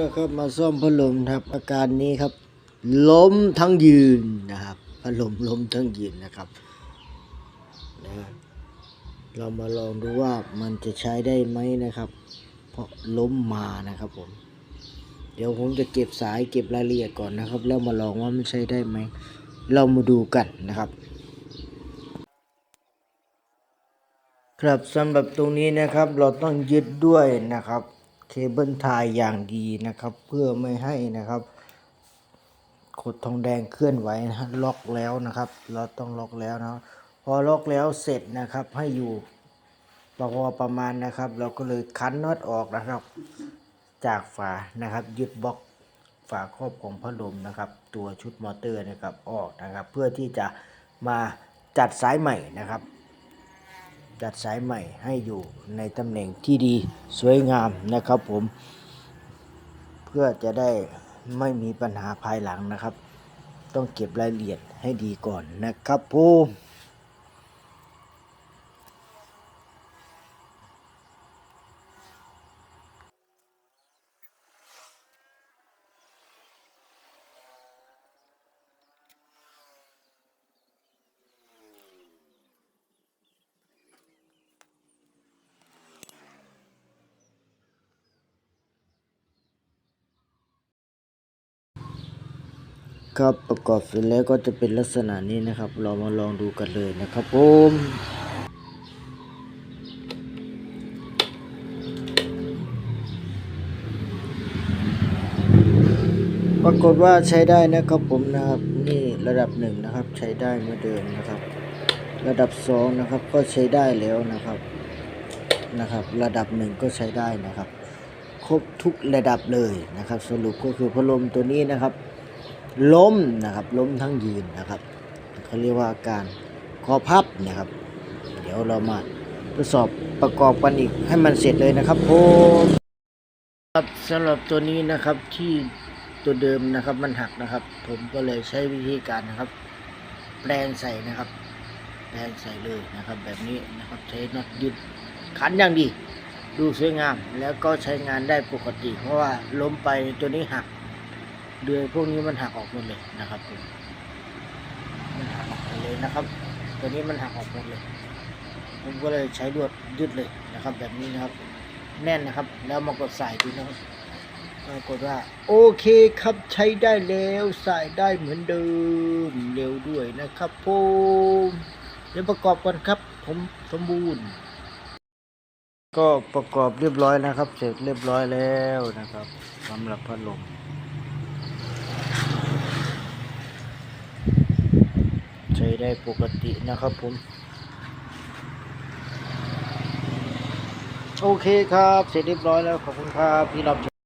นะครับมาซ่อมพัดลมครับอาการนี้ครับ ล้มทั้งยืนนะครับพัดลมล้มทั้งยืนนะครับนะเรามาลองดูว่ามันจะใช้ได้ไหมนะครับ เพราะล้มมานะครับผม เดี๋ยวผมจะเก็บสายเก็บรายละเอียดก่อนนะครับ แล้วมาลองว่ามันใช้ได้ไหม เรามาดูกันนะครับครับสำหรับตรงนี้นะครับเราต้องยึดด้วยนะครับ เคเบิลไทยอย่างดีนะครับ เพื่อไม่ให้นะครับขดทองแดงเคลื่อนไหวนะล็อกแล้วนะครับ เราต้องล็อกแล้วนะพอล็อกแล้วเสร็จนะครับให้อยู่พอประมาณนะครับ เราก็เลยคันน็อตออกนะครับ จากฝานะครับ ยึดบล็อกฝาครอบของพัดลมนะครับ ตัวชุดมอเตอร์นะครับออกนะครับ เพื่อที่จะมาจัดสายใหม่นะครับ จัดสายใหม่ให้อยู่ในตำแหน่งที่ดีสวยงามนะครับผม เพื่อจะได้ไม่มีปัญหาภายหลังนะครับ ต้องเก็บรายละเอียดให้ดีก่อนนะครับผม ครับประกอบเสร็จแล้วก็จะเป็นลักษณะนี้นะครับ เรามาลองดูกันเลยนะครับผมปรากฏว่าใช้ได้นะครับผมนะครับนี่ระดับหนึ่งนะครับใช้ได้เหมือนเดิมนะครับ ระดับสองนะครับก็ใช้ได้แล้วนะครับนะครับ ระดับหนึ่งก็ใช้ได้นะครับ ครบทุกระดับเลยนะครับ สรุปก็คือพัดลมตัวนี้นะครับ ล้มนะครับ ล้มทั้งยืนนะครับเขาเรียกว่าอาการคอพับนะครับ เดี๋ยวเรามาทดสอบประกอบกันอีกให้มันเสร็จเลยนะครับผมครับสำหรับตัวนี้นะครับที่ตัวเดิมนะครับมันหักนะครับ ผมก็เลยใช้วิธีการนะครับแปลงใส่นะครับแปลงใส่เลยนะครับ แบบนี้นะครับใช้น็อตยึดขันอย่างดี ดูสวยงาม แล้วก็ใช้งานได้ปกติ เพราะว่าล้มไปตัวนี้หัก เดือยพวกนี้มันหักออกหมดเลยนะครับผมมันหักออกหมดเลยนะครับ ตัวนี้มันหักออกหมดเลย ผมก็เลยใช้ลวดยึดเลยนะครับ แบบนี้นะครับ แน่นนะครับ แล้วมากดใส่ดูนะครับปรากฏว่า โอเคครับใช้ได้แล้วใส่ได้เหมือนเดิมเร็วด้วยนะครับผมเดี๋ยวประกอบกันครับ ผมสมบูรณ์ ก็ประกอบเรียบร้อยนะครับ เสร็จเรียบร้อยแล้วนะครับสำหรับพัดลม ใช้ ได้ปกตินะครับผม โอเคครับ เสร็จเรียบร้อยแล้วขอบคุณครับที่รับ